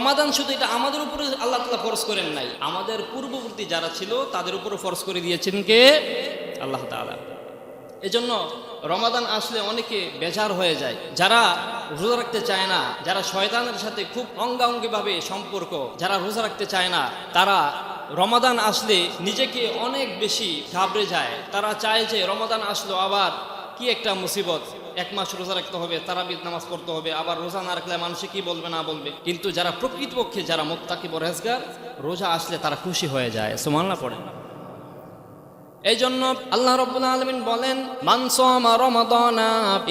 রমাদান শুধু এটা আমাদের উপরে আল্লাহ তালা ফরজ করেন নাই। আমাদের পূর্ববর্তী যারা ছিল, তাদের উপরে ফরজ করে দিয়েছেন কে? আল্লাহ তাআলা। এজন্য রমাদান আসলে অনেকে বেজার হয়ে যায়। যারা রোজা রাখতে চায় না, যারা শয়তানের সাথে খুব অঙ্গাঙ্গিভাবে সম্পর্ক, যারা রোজা রাখতে চায় না, তারা রমাদান আসলে নিজেকে অনেক বেশি ঘাবড়ে যায়। তারা চায় যে রমাদান আসলো আবার কি একটা মুসিবত। এক মাস রোজা রাখতে হবে তারাবিদ নামাজ পড়তে হবে, আবার রোজা না রাখলে মানুষে কি বলবে, না বলবে? কিন্তু যারা প্রকৃতপক্ষে যারা মোত্তাকি বরহেজগার রোজা আসলে তারা খুশি হয়ে যায়। সুমানলা পড়ে এই জন্য আল্লাহ রব্বুল আলমিন বলেন, মান সামা রমাদানা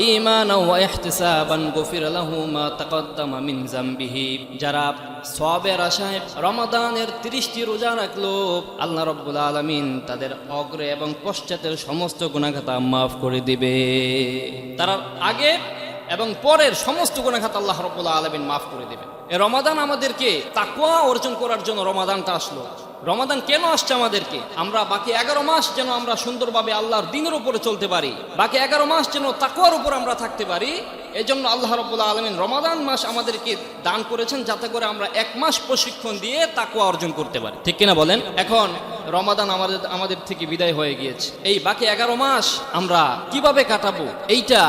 ঈমানাও ওয়া ইহতিসাবান গুফির লাহু মা তাকাদ্দামা মিন যামবিহি। যারা সওয়াবের আশায় রমাদানের 30টি রোজা রাখল, আল্লাহ রব্বুল আলামিন তাদের অগ্রে এবং পশ্চাতের সমস্ত গুনাহখাতা মাফ করে দিবে। তারা আগে এবং পরের সমস্ত গুনাহখাতা আল্লাহ রব্বুল আলামিন মাফ করে দিবে। রমাদান আমাদেরকে তাকওয়া অর্জন করার জন্য রমাদানটা আসলো। রমাদান কেন আসছে আমাদেরকে? আমরা বাকি এগারো মাস যেন আমরা সুন্দরভাবে আল্লাহর দিনের উপরে চলতে পারি, বাকি এগারো মাস যেন তাকুয়ার উপর আমরা থাকতে পারি এই জন্য আল্লাহ রব্বুল্লাহ আলমিন রমাদান মাস আমাদেরকে দান করেছেন যাতে করে আমরা এক মাস প্রশিক্ষণ দিয়ে তাকুয়া অর্জন করতে পারি। ঠিক কিনা বলেন? এখন রমাদান আমাদের আমাদের থেকে বিদায় হয়ে গিয়েছে। এই বাকি এগারো মাস আমরা কীভাবে কাটাবো? এইটা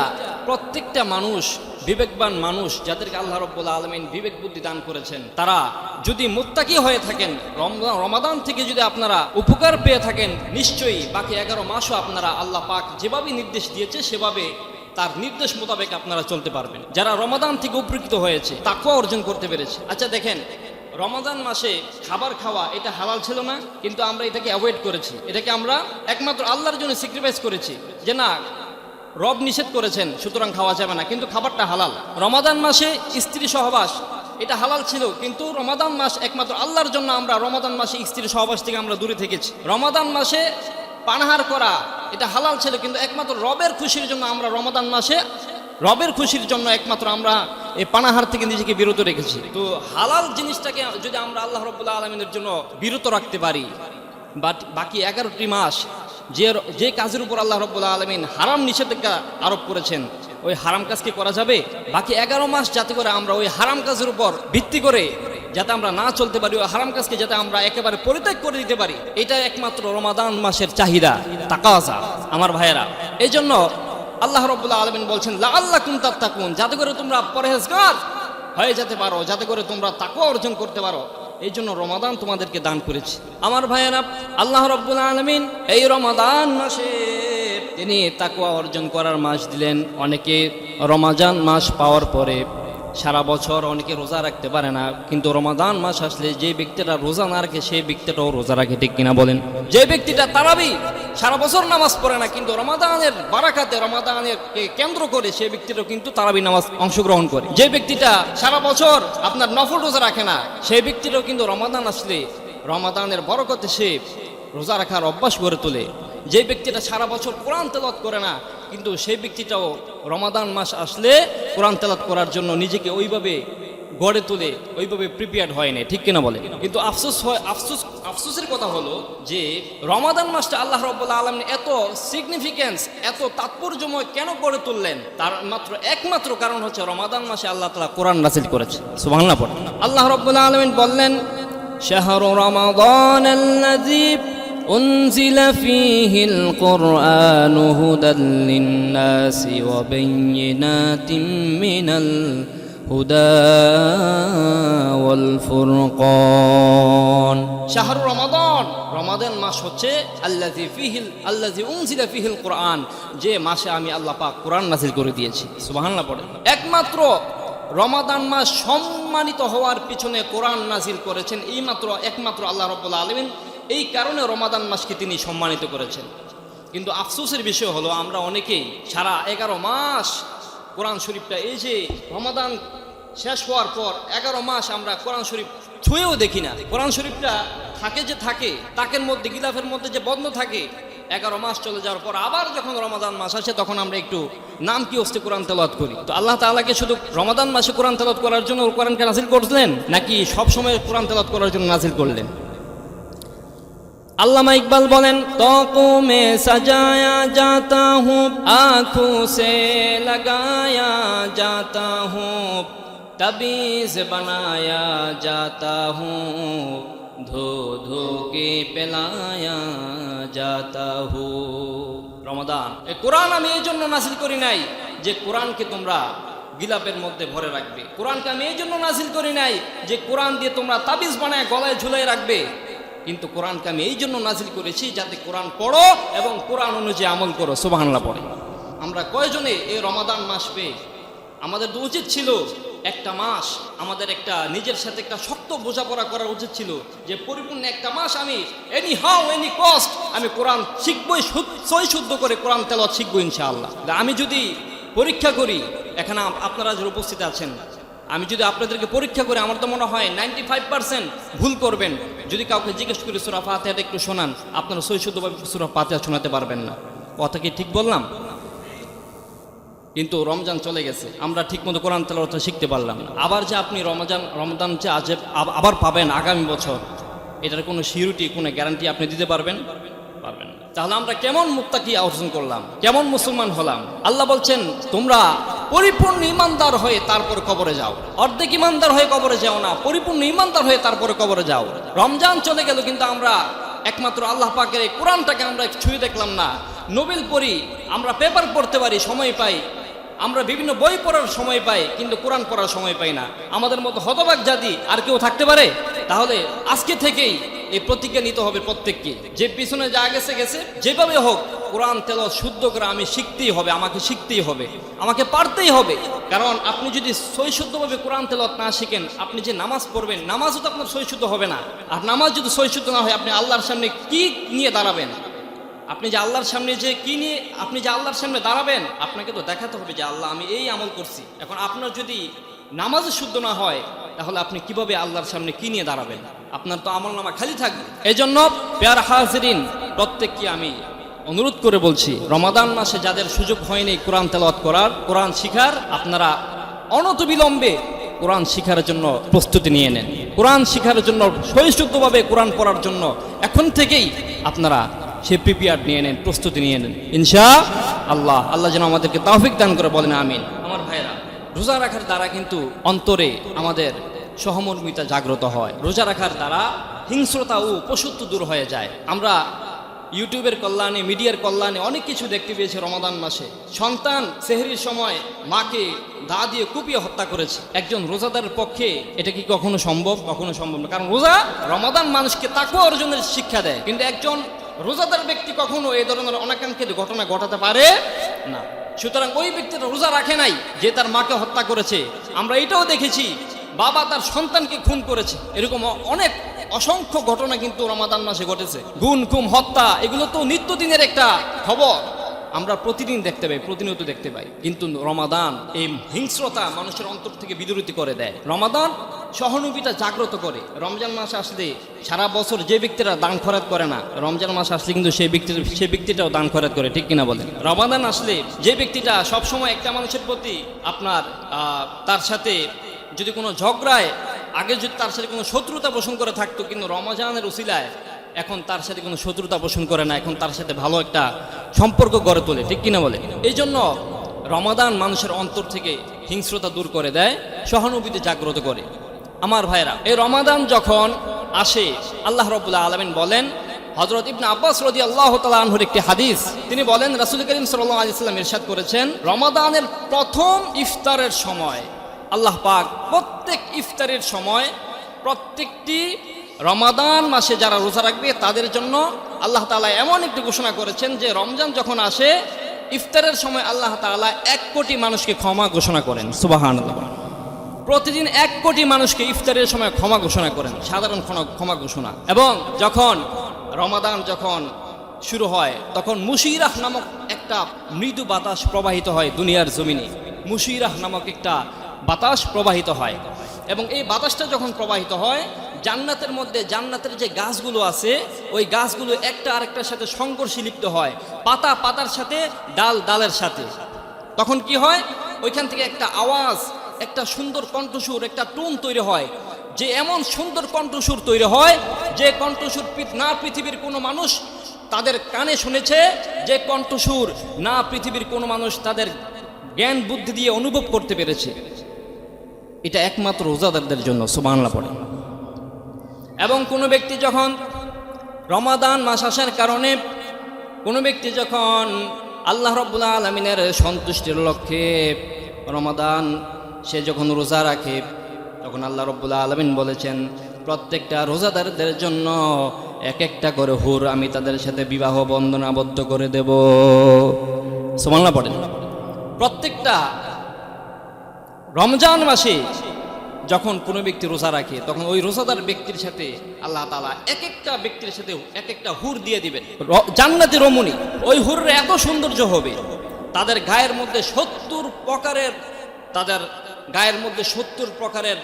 প্রত্যেকটা মানুষ বিবেকবান মানুষ যাদেরকে আল্লাহ রব্বুল আলমিন বিবেক বুদ্ধি দান করেছেন, তারা যদি মুত্তাকি হয়ে থাকেন রমাদান থেকে যদি আপনারা উপকার পেয়ে থাকেন, নিশ্চয়ই বাকি এগারো মাসও আপনারা আল্লাহ পাক যেভাবে নির্দেশ দিয়েছে, সেভাবে তার নির্দেশ মোতাবেক আপনারা চলতে পারবেন। যারা রমাদান থেকে উপকৃত হয়েছে তাকেও অর্জন করতে পেরেছে। আচ্ছা দেখেন, রমাদান মাসে খাবার খাওয়া এটা হালাল ছিল না, কিন্তু আমরা এটাকে অ্যাভয়েড করেছি। এটাকে আমরা একমাত্র আল্লাহর জন্য স্যাক্রিফাইস করেছি। যে না রব নিষেধ করেছেন, সুতরাং খাওয়া যাবে না। কিন্তু খাবারটা হালাল। রমাদান মাসে স্ত্রী সহবাস, এটা হালাল ছিল, কিন্তু রমাদান মাস একমাত্র আল্লাহর জন্য আমরা রমাদান মাসে স্ত্রী সহবাস থেকে আমরা দূরে থেকেছি। রমাদান মাসে পানাহার করা, এটা হালাল ছিল, কিন্তু একমাত্র রবের খুশির জন্য আমরা রমাদান মাসে, রবের খুশির জন্য একমাত্র আমরা এই পানাহার থেকে নিজেকে বিরত রেখেছি। তো হালাল জিনিসটাকে যদি আমরা আল্লাহ রব্বুল্লাহ আলমিনের জন্য বিরত রাখতে পারি, বাট বাকি এগারোটি মাস যে যে কাজের উপর আল্লাহ রব্বুল্লাহ আলমিন হারাম নিষেধাজ্ঞা আরোপ করেছেন, ওই হারাম কাজ কি করা যাবে? বাকি এগারো মাস যাতে করে আমরা ওই হারাম কাজের উপর ভিত্তি করে যাতে আমরা না চলতে পারি, ওই হারাম কাজকে যাতে আমরা একেবারে পরিত্যাগ করে দিতে পারি এটা একমাত্র রমাদান মাসের চাহিদা, তাকাজা, আমার ভাইয়েরা। এই জন্য আল্লাহ রব্বুল্লাহ আলমিন বলছেন লা আল্লাহ কুন তাত্তাকুন যাতে করে তোমরা পরহেজগার হয়ে যেতে পারো, যাতে করে তোমরা তাকুয়া অর্জন করতে পারো। এই জন্য রমাদান তোমাদেরকে দান করেছে। আমার ভাইয়েরা, আল্লাহ রব্বুল আলমিন এই রমাদান মাসে তিনি তাকুয়া অর্জন করার মাস দিলেন। অনেকে রমাজান মাস পাওয়ার পরে সারা বছর অনেকে রোজা রাখতে পারে না, কিন্তু রমাদান মাস আসলে যে ব্যক্তিটা রোজা না রাখে, সেই ব্যক্তিটাও রোজা রাখে, ঠিক কিনা বলেন? যে ব্যক্তিটা তারাবি, সারা বছর নামাজ পড়ে না, কিন্তু রমাদানের বারাকাতে রমাদানের কেন্দ্র করে সেই ব্যক্তিটাও কিন্তু তারাবি নামাজ অংশগ্রহণ করে। যে ব্যক্তিটা সারা বছর আপনার নফল রোজা রাখে না, সেই ব্যক্তিটাও কিন্তু রমাদান আসলে রমাদানের বরকতে সে রোজা রাখার অভ্যাস গড়ে তোলে। যে ব্যক্তিটা সারা বছর কোরআন তেলত করে না কিন্তু সেই ব্যক্তিটাও রমাদান মাস আসলে কোরআন তেলাত করার জন্য নিজেকে ওইভাবে গড়ে তুলে, ওইভাবে প্রিপেয়ার্ড হয় না ঠিক কিনা বলে? কিন্তু আফসোস হয়, আফসোস, আফসোসের কথা হলো যে রমাদান মাসটা আল্লাহ রব্লা আলম এত সিগনিফিকেন্স এত তাৎপর্যময় কেন গড়ে তুললেন? তার মাত্র একমাত্র কারণ হচ্ছে রমাদান মাসে আল্লাহ তালা কোরআন নাসিল করেছে। সুবাহ আল্লাহ রব্লা আলমিন বললেন, শাহরু রমাদান أنزل فيه القرآن هدى للناس وبينات من الهدى والفرقان شهر رمضان রমাদান মাস হচ্ছে আল্লাজি ফিহিল আল্লাজি উনজিলা ফিহিল কোরআন যে মাসে আমি আল্লাহ পাক কোরআন নাজিল করে দিয়েছি সুবহানাল্লাহ পড়ে একমাত্র রমাদান মাস সম্মানিত হওয়ার পিছনে কোরআন নাজিল করেছেন এই মাত্র একমাত্র আল্লাহ রব্বুল্লাহ আলমিন এই কারণে রমাদান মাসকে তিনি সম্মানিত করেছেন। কিন্তু আফসোসের বিষয় হলো, আমরা অনেকেই সারা এগারো মাস কোরআন শরীফটা, এই যে রমাদান শেষ হওয়ার পর এগারো মাস আমরা কোরআন শরীফ ছুঁয়েও দেখি না। কোরআন শরীফটা থাকে যে থাকে, তাকের মধ্যে, গিলাফের মধ্যে যে বন্ধ থাকে, এগারো মাস চলে যাওয়ার পর আবার যখন রমাদান মাস আসে, তখন আমরা একটু নাম কি হস্তে কোরআন তেলাত করি। তো আল্লাহ তাআলাকে শুধু রমাদান মাসে কোরআন তেলাত করার জন্য কোরআনকে নাজিল করলেন, নাকি সব সময় কোরআন তেলাত করার জন্য নাজিল করলেন? আল্লামা ইকবাল বলেন, তকো মে সাজায়া যাতা হুঁ আঁখো সে লাগায়া যাতা হুঁ তবিজ বানায়া যাতা হুঁ ধো ধো কে পেলায়া যাতা হো রমাদান। এ কোরআন আমি এই জন্য নাসিল করি নাই যে কোরআনকে তোমরা গিলাপের মধ্যে ভরে রাখবে। কোরআনকে আমি এই জন্য নাসিল করি নাই যে কোরআন দিয়ে তোমরা তাবিজ বানায় গলায় ঝুলাই রাখবে। কিন্তু কোরআনকে আমি এই জন্য নাজিল করেছি যাতে কোরআন পড়ো এবং কোরআন অনুযায়ী আমল করো সুবাহান্লাহ পড়ে। আমরা কয়জনে এই রমাদান মাস পেয়ে আমাদের তো উচিত ছিল একটা মাস, আমাদের একটা নিজের সাথে একটা শক্ত বোঝাপড়া করা উচিত ছিল যে পরিপূর্ণ একটা মাস আমি এনি হাউ এনি কস্ট আমি কোরআন শিখবই সই শুদ্ধ করে কোরআন তেলত শিখব ইনশাআল্লাহ। আমি যদি পরীক্ষা করি, এখানে আপনারা যারা উপস্থিত আছেন, আমি যদি আপনাদেরকে পরীক্ষা করি, আমার তো মনে হয় নাইনটি ফাইভ পার্সেন্ট ভুল করবেন। যদি কাউকে জিজ্ঞেস করি সুরা ফাতেহাটা একটু শোনান, আপনারা সই শুদ্ধভাবে সুরা ফাতেহা শোনাতে পারবেন না। কথা কি ঠিক বললাম? কিন্তু রমজান চলে গেছে, আমরা ঠিকমতো কোরআন তেলাওয়াত শিখতে পারলাম না। আবার যে আপনি রমজান রমজান যে আজ আবার পাবেন আগামী বছর, এটার কোনো সিউরিটি, কোনো গ্যারান্টি আপনি দিতে পারবেন? পারবেন তাহলে আমরা কেমন মুক্তাকি অর্জন করলাম? কেমন মুসলমান হলাম? আল্লাহ বলছেন, তোমরা পরিপূর্ণ ইমানদার হয়ে তারপর কবরে যাও। অর্ধেক ইমানদার হয়ে কবরে যাও না, পরিপূর্ণ ইমানদার হয়ে তারপরে কবরে যাও। রমজান চলে গেল, কিন্তু আমরা একমাত্র আল্লাহ পাকের এই কোরআনটাকে আমরা ছুঁয়ে দেখলাম না। নোবেল পড়ি, আমরা পেপার পড়তে পারি, সময় পাই। আমরা বিভিন্ন বই পড়ার সময় পাই, কিন্তু কোরআন পড়ার সময় পাই না। আমাদের মতো হতবাক জাতি আর কেউ থাকতে পারে? তাহলে আজকে থেকেই এই প্রতিজ্ঞা নিতে হবে প্রত্যেককে। যে পিছনে যা গেছে গেছে। যেভাবে হোক কোরআন তেল শুদ্ধ করে আমি শিখতেই হবে, আমাকে শিখতেই হবে, আমাকে পারতেই হবে। কারণ আপনি যদি সৈশুদ্ধভাবে কোরআন তেলত না শিখেন, আপনি যে নামাজ পড়বেন, নামাজও তো আপনার সৈশুদ্ধ হবে না। আর নামাজ যদি সই শুদ্ধ না হয়, আপনি আল্লাহর সামনে কি নিয়ে দাঁড়াবেন? আপনি যে আল্লাহর সামনে যে কি নিয়ে, আপনি যে আল্লাহর সামনে দাঁড়াবেন, আপনাকে তো দেখাতে হবে যে আল্লাহ, আমি এই আমল করছি। এখন আপনার যদি নামাজ শুদ্ধ না হয়, তাহলে আপনি কীভাবে আল্লাহর সামনে কি নিয়ে দাঁড়াবেন? আপনার তো আমল নামা খালি থাকবে। এই জন্য পেয়ার হাজরিন, প্রত্যেককে আমি অনুরোধ করে বলছি, রমাদান মাসে যাদের সুযোগ হয়নি কোরআন তেলাওয়াত করার, কোরআন শিখার, আপনারা অনতবিলম্বে কোরআন শিখার জন্য প্রস্তুতি নিয়ে নেন। কোরআন শিখার জন্য সহিষ্ণুভাবে কোরআন পড়ার জন্য এখন থেকেই আপনারা সে প্রিপেয়ার নিয়ে নেন, প্রস্তুতি নিয়ে নেন। ইনশা আল্লাহ আল্লাহ যেন আমাদেরকে তাওফিক দান করে বলেন, আমিন। আমার ভাইরা রোজা রাখার দ্বারা কিন্তু অন্তরে আমাদের সহমর্মিতা জাগ্রত হয়। রোজা রাখার দ্বারা হিংস্রতা ও পশুত্ব দূর হয়ে যায়। আমরা ইউটিউবের কল্যাণে, মিডিয়ার কল্যাণে অনেক কিছু দেখতে পেয়েছে রমাদান মাসে। সন্তান সেহরির সময় মাকে দা দিয়ে কুপিয়ে হত্যা করেছে। একজন রোজাদারের পক্ষে এটা কি কখনো সম্ভব? কখনো সম্ভব না। কারণ রোজা রমাদান মানুষকে তাকে অর্জনের শিক্ষা দেয়। কিন্তু একজন রোজাদার ব্যক্তি কখনো এই ধরনের অনাকাঙ্ক্ষিত ঘটনা ঘটাতে পারে না। সুতরাং ওই ব্যক্তিটা রোজা রাখে নাই যে তার মাকে হত্যা করেছে। আমরা এটাও দেখেছি, বাবা তার সন্তানকে খুন করেছে। এরকম অনেক অসংখ্য ঘটনা কিন্তু রমাদান মাসে ঘটেছে। গুণ খুম হত্যা, এগুলো তো নিত্যদিনের একটা খবর। আমরা প্রতিদিন দেখতে পাই, প্রতিনিয়ত দেখতে পাই। কিন্তু রমাদান এই হিংস্রতা মানুষের অন্তর থেকে বিদূরিত করে দেয়। রমাদান সহানুভূতিটা জাগ্রত করে। রমজান মাস আসলে সারা বছর যে ব্যক্তিরা দান খরাত করে না, রমজান মাস আসলে কিন্তু সেই ব্যক্তির, সেই ব্যক্তিটাও দান খরাত করে, ঠিক কিনা বলেন? রমাদান আসলে যে ব্যক্তিটা সবসময় একটা মানুষের প্রতি আপনার তার সাথে যদি কোনো ঝগড়ায় আগে যদি তার সাথে কোনো শত্রুতা পোষণ করে থাকতো, কিন্তু রমজানের উসিলায় এখন তার সাথে কোনো শত্রুতা পোষণ করে না, এখন তার সাথে ভালো একটা সম্পর্ক গড়ে তোলে, ঠিক কিনা বলে? এই জন্য রমাদান মানুষের অন্তর থেকে হিংস্রতা দূর করে দেয়, সহানুভূতি জাগ্রত করে। আমার ভাইরা এই রমাদান যখন আসে, আল্লাহ রবুল্লাহ আলমিন বলেন হজরত ইবনে আব্বাস রদি আল্লাহ তালাহুর একটি হাদিস, তিনি বলেন, রাসুল করিম আলিয়াল্লাম ইরশাদ করেছেন, রমাদানের প্রথম ইফতারের সময় আল্লাহ পাক প্রত্যেক ইফতারের সময় প্রত্যেকটি রমাদান মাসে যারা রোজা রাখবে তাদের জন্য আল্লাহ তাআলা এমন একটি ঘোষণা করেছেন যে রমজান যখন আসে, ইফতারের সময় আল্লাহ তাআলা এক কোটি মানুষকে ক্ষমা ঘোষণা করেন। সুবাহান প্রতিদিন এক কোটি মানুষকে ইফতারের সময় ক্ষমা ঘোষণা করেন। সাধারণ ক্ষমা ঘোষণা। এবং যখন রমাদান যখন শুরু হয়, তখন মুশিরাহ নামক একটা মৃদু বাতাস প্রবাহিত হয় দুনিয়ার জমিনে। মুশিরাহ নামক একটা বাতাস প্রবাহিত হয়। এবং এই বাতাসটা যখন প্রবাহিত হয়, জান্নাতের মধ্যে জান্নাতের যে গাছগুলো আছে, ওই গাছগুলো একটা আরেকটার সাথে সংঘর্ষে লিপ্ত হয়, পাতা পাতার সাথে, ডাল ডালের সাথে। তখন কি হয়? ওইখান থেকে একটা আওয়াজ, একটা সুন্দর কণ্ঠসুর একটা টোন তৈরি হয়। যে এমন সুন্দর কণ্ঠসুর তৈরি হয়, যে কণ্ঠসুর না পৃথিবীর কোনো মানুষ তাদের কানে শুনেছে, যে কণ্ঠসুর না পৃথিবীর কোনো মানুষ তাদের জ্ঞান বুদ্ধি দিয়ে অনুভব করতে পেরেছে। এটা একমাত্র রোজাদারদের জন্য সুবাংলা পড়ে। এবং কোনো ব্যক্তি যখন রমাদান মাস আসার কারণে কোনো ব্যক্তি যখন আল্লাহ রব্বুল্লা আলমিনের সন্তুষ্টির লক্ষ্যে রমাদান, সে যখন রোজা রাখে, তখন আল্লাহ রব্বুল্লা আলমিন বলেছেন, প্রত্যেকটা রোজাদারদের জন্য এক একটা করে হুর আমি তাদের সাথে বিবাহ বন্ধন আবদ্ধ করে দেব। সোমাল্লা পড়েন। প্রত্যেকটা রমজান মাসে যখন কোনো ব্যক্তি রোজা রাখে, তখন ওই রোজাদার ব্যক্তির সাথে আল্লাহ তালা এক একটা ব্যক্তির সাথে এক একটা হুর দিয়ে দিবেন। জান্নাতি রমণী, ওই হুরের এত সৌন্দর্য হবে, তাদের গায়ের মধ্যে সত্তর প্রকারের, তাদের গায়ের মধ্যে সত্তর প্রকারের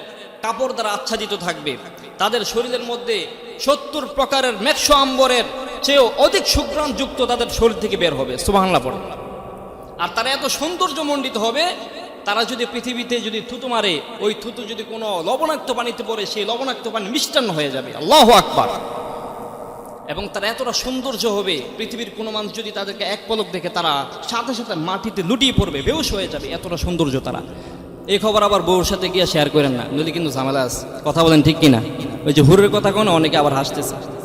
কাপড় দ্বারা আচ্ছাদিত থাকবে। তাদের শরীরের মধ্যে সত্তর প্রকারের মেক্সো আম্বরের চেয়েও অধিক সুগ্রাম যুক্ত তাদের শরীর থেকে বের হবে। পড়ে। আর তারা এত সৌন্দর্য সৌন্দর্যমণ্ডিত হবে তারা যদি পৃথিবীতে যদি থুতু মারে, ওই থুতু যদি কোনো লবণাক্ত পানিতে পড়ে, সেই লবণাক্ত পানি মিষ্টান্ন হয়ে যাবে। আল্লাহ আকবার। এবং তারা এতটা সৌন্দর্য হবে, পৃথিবীর কোনো মানুষ যদি তাদেরকে এক পলক দেখে তারা সাথে সাথে মাটিতে লুটিয়ে পড়বে বেউস হয়ে যাবে। এতটা সৌন্দর্য তারা। এই খবর আবার বউর সাথে গিয়ে শেয়ার করেন না। নইলে কিন্তু ঝামেলা আছে। কথা বলেন ঠিক কিনা? ওই যে হুরের কথা কোনো অনেকে আবার হাসতেছে।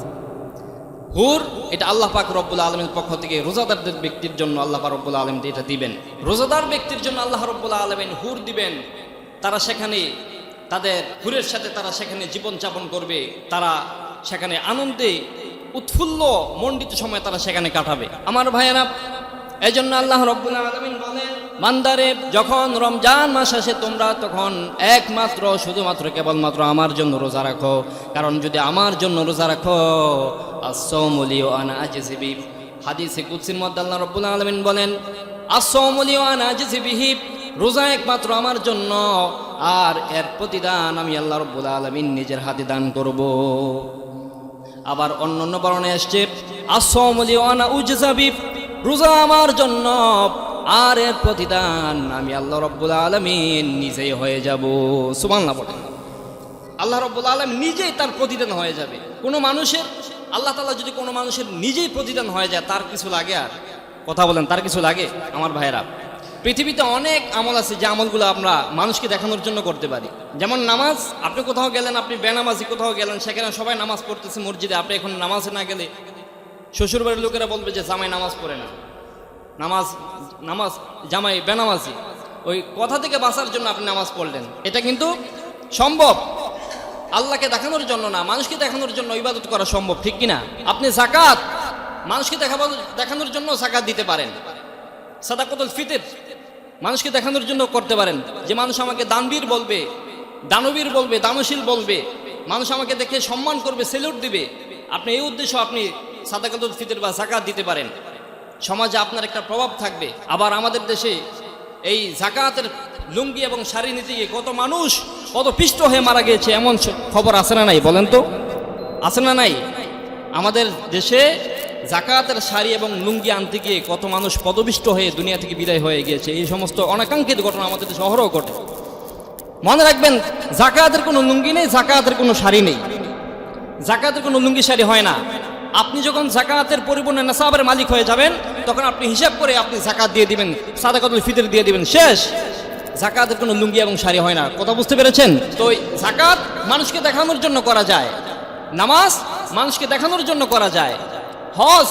হুর, এটা আল্লাহ পাক রব্বুল আলমের পক্ষ থেকে রোজাদারদের ব্যক্তির জন্য আল্লাহ পাক রব্বুল আলম এটা দিবেন। রোজাদার ব্যক্তির জন্য আল্লাহ রব্বুল আলমেন হুর দিবেন। তারা সেখানে তাদের হুরের সাথে তারা সেখানে জীবন যাপন করবে। তারা সেখানে আনন্দে উৎফুল্ল মণ্ডিত সময় তারা সেখানে কাটাবে। আমার ভাইয়েরা এই জন্য আল্লাহ রব্বুল আলমিন বলেন মান্দারে, যখন রমজান মাস আসে তোমরা তখন একমাত্র, শুধুমাত্র কেবলমাত্র আমার জন্য রোজা রাখো। কারণ যদি আমার জন্য রোজা রাখো আসৌমলি ও আনা আজিবি হাদিসে কুৎসির মধ্যে রব্বুল আলমিন বলেন আসৌমলি ও আনা আজিবিহি রোজা একমাত্র আমার জন্য, আর এর প্রতিদান আমি আল্লাহ রব্বুল আলমিন নিজের হাতে দান করব। আবার অন্য অন্য বর্ণে এসছে আসমলি ওয়ানা উজজাবি, রোজা আমার জন্য আর এর প্রতিদান আমি আল্লাহ রব্বুল আলমিন নিজেই হয়ে যাব। সুমান্লা বলেন। আল্লাহ রব্বুল আলম নিজেই তার প্রতিদান হয়ে যাবে। কোনো মানুষের, আল্লাহ তালা যদি কোনো মানুষের নিজেই প্রতিদান হয়ে যায়, তার কিছু লাগে আর? কথা বলেন, তার কিছু লাগে? আমার ভাইয়েরা, পৃথিবীতে অনেক আমল আছে যে আমলগুলো আমরা মানুষকে দেখানোর জন্য করতে পারি। যেমন নামাজ, আপনি কোথাও গেলেন, আপনি বেনামাজি কোথাও গেলেন, সেখানে সবাই নামাজ পড়তেছে মসজিদে, আপনি এখন নামাজে না গেলে শ্বশুরবাড়ির লোকেরা বলবে যে জামাই নামাজ পড়ে না। নামাজ নামাজ, জামাই, বেনামাজি। ওই কথা থেকে বাঁচার জন্য আপনি নামাজ পড়লেন। এটা কিন্তু সম্ভব। আল্লাহকে দেখানোর জন্য না, মানুষকে দেখানোর জন্য ইবাদত করা সম্ভব, ঠিক কিনা? আপনি জাকাত মানুষকে দেখাবো, দেখানোর জন্য জাকাত দিতে পারেন। সাদাকতুল ফিতের, মানুষকে দেখানোর জন্য করতে পারেন। যে মানুষ আমাকে দানবীর বলবে দানবীর বলবে, দানশীল বলবে, মানুষ আমাকে দেখে সম্মান করবে সেলুট দিবে, আপনি এই উদ্দেশ্য আপনি সাদাকাতুল ফিতর বা জাকাত দিতে পারেন। সমাজে আপনার একটা প্রভাব থাকবে। আবার আমাদের দেশে এই জাকাতের লুঙ্গি এবং শাড়ি নিতে গিয়ে কত মানুষ কত পিষ্ট হয়ে মারা গিয়েছে, এমন খবর আছে না নাই? বলেন তো। আছে না নাই? আমাদের দেশে জাকাতের শাড়ি এবং লুঙ্গি আনতে গিয়ে কত মানুষ পদবিষ্ট হয়ে দুনিয়া থেকে বিদায় হয়ে গিয়েছে। এই সমস্ত অনাকাঙ্ক্ষিত ঘটনা আমাদের দেশে অহরহ ঘটে। মনে রাখবেন জাকাতের কোনো লুঙ্গি নেই জাকাতের কোনো শাড়ি নেই। জাকাতের কোনো লুঙ্গি শাড়ি হয় না। আপনি যখন জাকাতের পরিপূর্ণ নাসাবের মালিক হয়ে যাবেন, তখন আপনি হিসাব করে আপনি জাকাত দিয়ে দিবেন, সাদাকাতুল ফিতর দিয়ে দিবেন, শেষ। জাকাতের কোনো লুঙ্গি এবং শাড়ি হয় না। কথা বুঝতে পেরেছেন? তো জাকাত মানুষকে দেখানোর জন্য করা যায়। নামাজ মানুষকে দেখানোর জন্য করা যায়। হজ,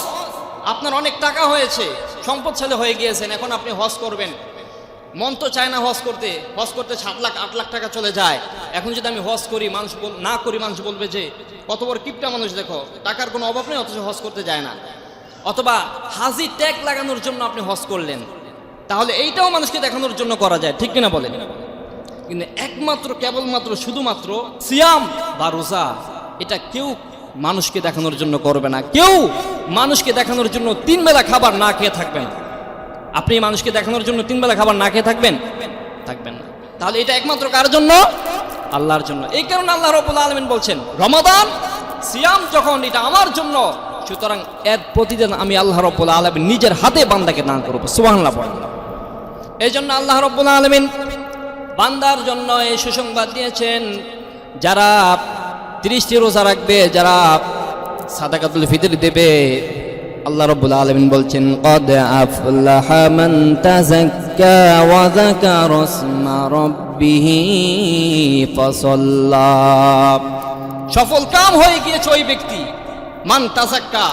আপনার অনেক টাকা হয়েছে সম্পদশালী হয়ে গিয়েছেন, এখন আপনি হজ করবেন। মন তো চায় না হজ করতে। হজ করতে সাত লাখ, আট লাখ টাকা চলে যায়। এখন যদি আমি হজ করি, মানুষ না করি, মানুষ বলবে যে, কত বড় কিপটা মানুষ দেখো। টাকার কোনো অভাব নেই, অথচ হজ করতে যায় না। অথবা, হাজি ট্যাগ লাগানোর জন্য আপনি হজ করলেন। তাহলে এইটাও মানুষকে দেখানোর জন্য করা যায়, ঠিক কিনা বলেন? কিন্তু একমাত্র, কেবলমাত্র, শুধুমাত্র সিয়াম বা রোজা, এটা কেউ মানুষকে দেখানোর জন্য করবে না। কেউ মানুষকে দেখানোর জন্য তিন বেলা খাবার না খেয়ে থাকবে না। আপনি মানুষকে দেখানোর জন্য তিনবেলা খাবার না খেয়ে থাকবেন? থাকবেন না। তাহলে এটা একমাত্র কার জন্য? আল্লাহর জন্য। এই কারণে আল্লাহ রবুল আলমিন বলছেন, রমাদান, সিয়াম যখন এটা আমার জন্য, সুতরাং এর প্রতিদিন আমি আল্লাহ রব্বুল আলমিন নিজের হাতে বান্দাকে দান করব। পড়েন এই জন্য আল্লাহ রব্বুল আলমিন বান্দার জন্য এই সুসংবাদ দিয়েছেন, যারা তিরিশটি রোজা রাখবে, যারা সাদাকাতুল ফিতর দেবে আল্লাহ রব্বুল আলমিন বলছেন, কদ আফলাহা মান তাযাক্কা ওয়া যাকারা ইসমা রাব্বিহি ফাসাল্লা। সফল কাম হয়ে গিয়েছে ওই ব্যক্তি। মান তাজাক্কা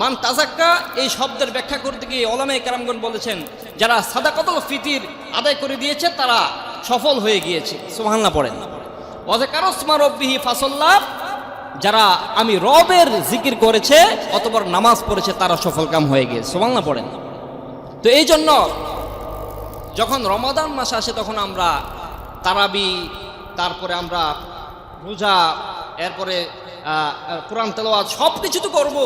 মান তাজাক্কা এই শব্দের ব্যাখ্যা করতে গিয়ে ওলামাই কারামগণ বলেছেন, যারা সাদাকাতল ফিতির আদায় করে দিয়েছে, তারা সফল হয়ে গিয়েছে। সুবহানাল্লাহ পড়েন। ওয়াজাকারা ইসমা রাব্বিহি ফাসাল্লা। যারা আমি রবের জিকির করেছে অতবার নামাজ পড়েছে, তারা সফলকাম হয়ে গিয়েছে। না পড়েন। তো এই জন্য যখন রমাদান মাস আসে, তখন আমরা তারাবি, তারপরে আমরা রোজা, এরপরে কোরআন তেলাওয়াত সব কিছু তো করব।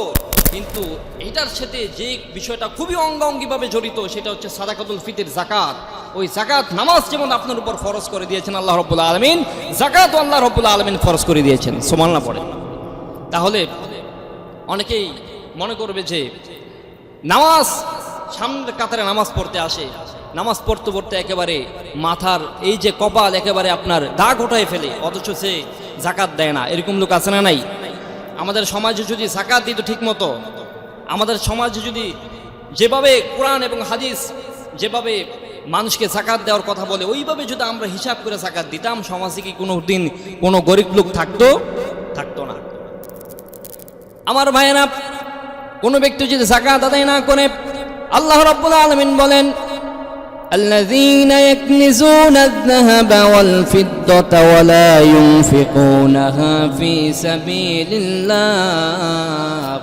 কিন্তু এটার সাথে যে বিষয়টা খুবই অঙ্গাঙ্গিভাবে জড়িত, সেটা হচ্ছে সাদাকাতুল ফিতির জাকাত ওই জাকাত নামাজ যেমন আপনার উপর ফরজ করে দিয়েছেন আল্লাহ রব্বুল আলমিন জাকাত আল্লাহ রব্বুল আলমিন ফরজ করে দিয়েছেন। সমাননা পড়ে। তাহলে অনেকেই মনে করবে যে নামাজ সামনের কাতারে নামাজ পড়তে আসে। নামাজ পড়তে পড়তে একেবারে মাথার এই যে কপাল একেবারে আপনার দাগ উঠায় ফেলে, অথচ সে জাকাত দেয় না। এরকম লোক আছে না নাই? আমাদের সমাজে যদি জাকাত দিত ঠিক মতো আমাদের সমাজে যদি যেভাবে কোরআন এবং হাদিস যেভাবে মানুষকে জাকাত দেওয়ার কথা বলে, ওইভাবে যদি আমরা হিসাব করে জাকাত দিতাম, সমাজে কি কোনো দিন কোনো গরিব লোক থাকতো? থাকতো না। আমার ভাইয়েরা, কোনো ব্যক্তি যদি জাকাত আদায় না করে, আল্লাহ রাব্বুল আলামিন বলেন الذين يكنزون الذهب والفضة ولا ينفقونها في سبيل الله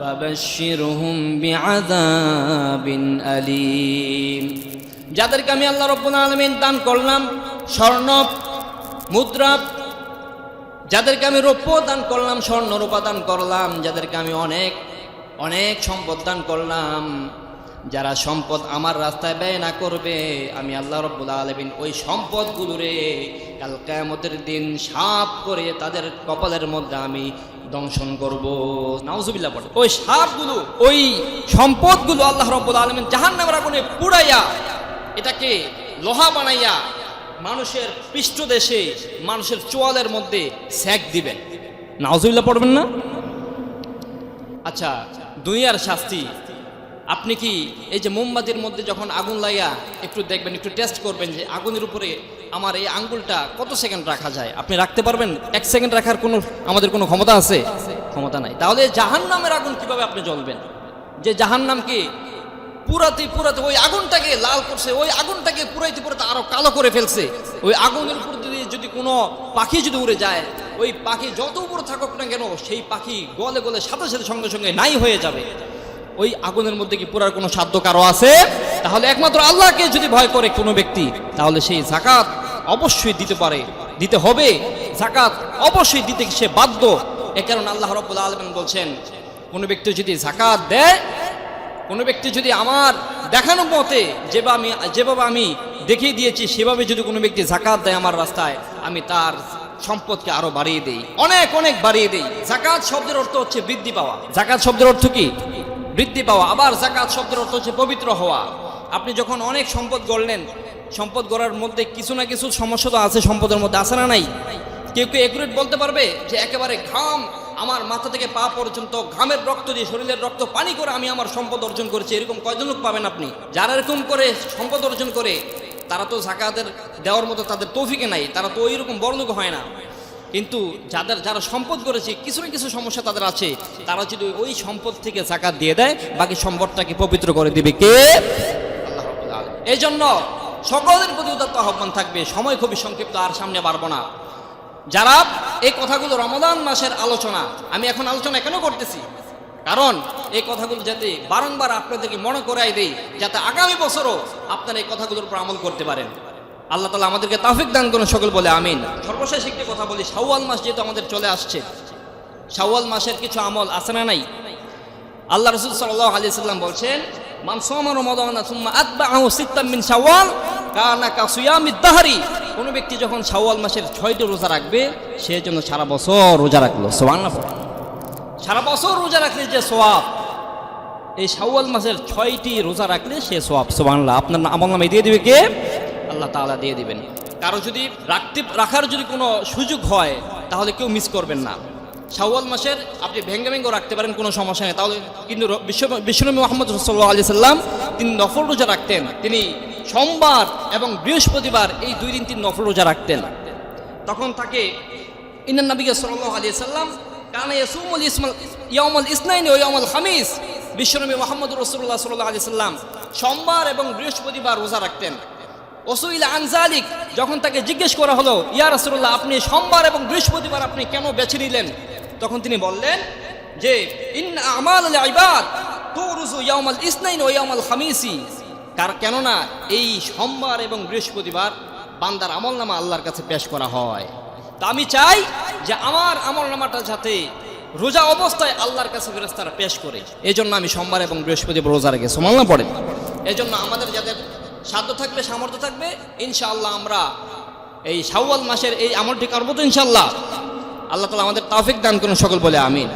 فبشرهم بعذاب أليم যাদেরকে আমি আল্লাহ রব্বুল আলামিন দান করলাম স্বর্ণ মুদ্রা যাদেরকে আমি রৌপ্য দান করলাম স্বর্ণ রূপা দান করলাম যাদেরকে আমি অনেক অনেক সম্পদ দান করলাম যারা সম্পদ আমার রাস্তায় ব্যয় না করবে, আমি আল্লাহ রব্বুল আলমিন ওই সম্পদগুলোরে কাল কেয়ামতের দিন সাপ করে তাদের কপালের মধ্যে আমি দংশন করব। নাউজুবিল্লাহ পড়ে ওই সাপগুলো, ওই সম্পদগুলো আল্লাহ রব্বুল আলমিন জাহান নামের আগুনে পুড়াইয়া, এটাকে লোহা বানাইয়া মানুষের পৃষ্ঠদেশে, মানুষের চোয়ালের মধ্যে স্যাক দিবেন। নাউজুবিল্লাহ পড়বেন না? আচ্ছা দুনিয়ার শাস্তি আপনি কি এই যে মোমবাতির মধ্যে যখন আগুন লাইয়া একটু দেখবেন, একটু টেস্ট করবেন যে আগুনের উপরে আমার এই আঙ্গুলটা কত সেকেন্ড রাখা যায়? আপনি রাখতে পারবেন? এক সেকেন্ড রাখার কোনো, আমাদের কোনো ক্ষমতা আছে? ক্ষমতা নাই। তাহলে জাহান নামের আগুন কীভাবে আপনি জ্বলবেন? যে জাহান নামকে পুরাতে পুরাতে, ওই আগুনটাকে লাল করছে, ওই আগুনটাকে পুরাইতে পুরাতে আরও কালো করে ফেলছে। ওই আগুনের উপর দিয়ে যদি কোনো পাখি যদি উড়ে যায়, ওই পাখি যত উপরে থাকুক না কেন, সেই পাখি গলে গলে সাথে সাথে, সঙ্গে সঙ্গে নাই হয়ে যাবে। ওই আগুনের মধ্যে কি পুরার কোনো সাধ্য কারও আছে? তাহলে একমাত্র আল্লাহকে যদি ভয় করে কোনো ব্যক্তি, তাহলে সেই জাকাত অবশ্যই দিতে পারে, দিতে হবে। জাকাত অবশ্যই দিতে সে বাধ্য। এ কারণে আল্লাহ রব্বুল আলমেন বলছেন, কোনো ব্যক্তি যদি জাকাত দেয়, কোনো ব্যক্তি যদি আমার দেখানো মতে যেভাবে আমি যেভাবে আমি দেখিয়ে দিয়েছি, সেভাবে যদি কোনো ব্যক্তি জাকাত দেয় আমার রাস্তায়, আমি তার সম্পদকে আরও বাড়িয়ে দেই। অনেক অনেক বাড়িয়ে দেই। জাকাত শব্দের অর্থ হচ্ছে বৃদ্ধি পাওয়া। জাকাত শব্দের অর্থ কি? বৃদ্ধি পাওয়া, আবার জাকাত শব্দের অর্থ হচ্ছে পবিত্র হওয়া। আপনি যখন অনেক সম্পদ গড়লেন, সম্পদ গড়ার মধ্যে কিছু না কিছু সমস্যা তো আছে, সম্পদের মধ্যে আছে না নাই? কেউ কেউ একুরেট বলতে পারবে যে একেবারে ঘাম আমার মাথা থেকে পা পর্যন্ত, ঘামের রক্ত দিয়ে শরীরের রক্ত পানি করে আমি আমার সম্পদ অর্জন করেছি? এরকম কয়জন লোক পাবেন আপনি? যারা এরকম করে সম্পদ অর্জন করে, তারা তো জাকাতের দেওয়ার মতো তাদের তৌফিকে নাই, তারা তো ওইরকম বড় লোক হয় না। কিন্তু যাদের যারা সম্পদ করেছে, কিছু না কিছু সমস্যা তাদের আছে। তারা যদি ওই সম্পদ থেকে জাকাত দিয়ে দেয়, বাকি সম্পদটাকে পবিত্র করে দিবে কে। এই জন্য সকলের প্রতি উদাত্ত আহ্বান থাকবে। সময় খুবই সংক্ষিপ্ত, আর সামনে পারব না। যারা এই কথাগুলো রমদান মাসের আলোচনা, আমি এখন আলোচনা কেন করতেছি? কারণ এই কথাগুলো যাতে বারংবার আপনাদেরকে মনে করাই দেই, যাতে আগামী বছরও আপনারা এই কথাগুলোর উপর আমল করতে পারেন। আল্লাহ তালা আমাদেরকে তাফিক দান করুন, সকল বলে আমিন। সর্বশেষ একটি কথা বলি, শাওয়াল মাস যেহেতু আমাদের চলে আসছে, শাওয়াল মাসের কিছু আমল আছে না নাই? আল্লাহ রসুল সাল্লাহ আলি সাল্লাম বলছেন কানা ব্যক্তি যখন শাওয়াল মাসের ছয়টি রোজা রাখবে, সে জন্য সারা বছর রোজা রাখল। সোয়ান্না সারা বছর রোজা রাখলে যে সোয়াব, এই শাওয়াল মাসের ছয়টি রোজা রাখলে সে সোয়াব। সোবাংলা আপনার আমল নামে দিয়ে দিবে কে? আল্লাহ তাআলা দিয়ে দিবেন। কারও যদি রাখতে, রাখার যদি কোনো সুযোগ হয়, তাহলে কেউ মিস করবেন না। শাওয়াল মাসের আপনি ভেঙ্গে ভেঙ্গে রাখতে পারেন, কোনো সমস্যা নেই। তাহলে কিন্তু বিশ্ব বিশ্বনবী মোহাম্মদ রসল্লাহ আলি সাল্লাম তিনি নফল রোজা রাখতেন। তিনি সোমবার এবং বৃহস্পতিবার এই দুই দিন তিনি নফল রোজা রাখতেন। তখন তাকে ইনান নবী সাল্লাল্লাহু আলাইহি সাল্লাম কানা ইয়াসুমুল ইসমাল, ইয়াউমুল ইসনাইন ওয়া ইয়াউমুল খামিস। বিশ্বনবী মুহাম্মদ রাসূলুল্লাহ সাল্লাল্লাহু আলাইহি সাল্লাম সোমবার এবং বৃহস্পতিবার রোজা রাখতেন। ওসুইল আনজালিক যখন তাকে জিজ্ঞেস করা হলো, ইয়া রাসূলুল্লাহ, আপনি সোমবার এবং বৃহস্পতিবার আপনি কেন বেছে নিলেন? তখন তিনি বললেন যে, ইন আমাল ইবাদ তুরুজু ইয়াউমাল ইসনাইন ওয়া ইয়াউমাল খামিসি। কার, কেননা এই সোমবার এবং বৃহস্পতিবার বান্দার আমল নামা আল্লাহর কাছে পেশ করা হয়। তা আমি চাই যে আমার আমল নামাটা যাতে রোজা অবস্থায় আল্লাহর কাছে ফেরেস্তারা পেশ করে। এই জন্য আমি সোমবার এবং বৃহস্পতিবার রোজা রেখে সমালনা পড়েন এই জন্য আমাদের যাদের সাধ্য থাকবে সামর্থ্য থাকবে, ইনশাআল্লাহ আমরা এই শাওয়াল মাসের এই আমলটি করব তো ইনশাল্লাহ আল্লাহ তালা আমাদের তাফিক দান করুন সকল বলে, আমিন।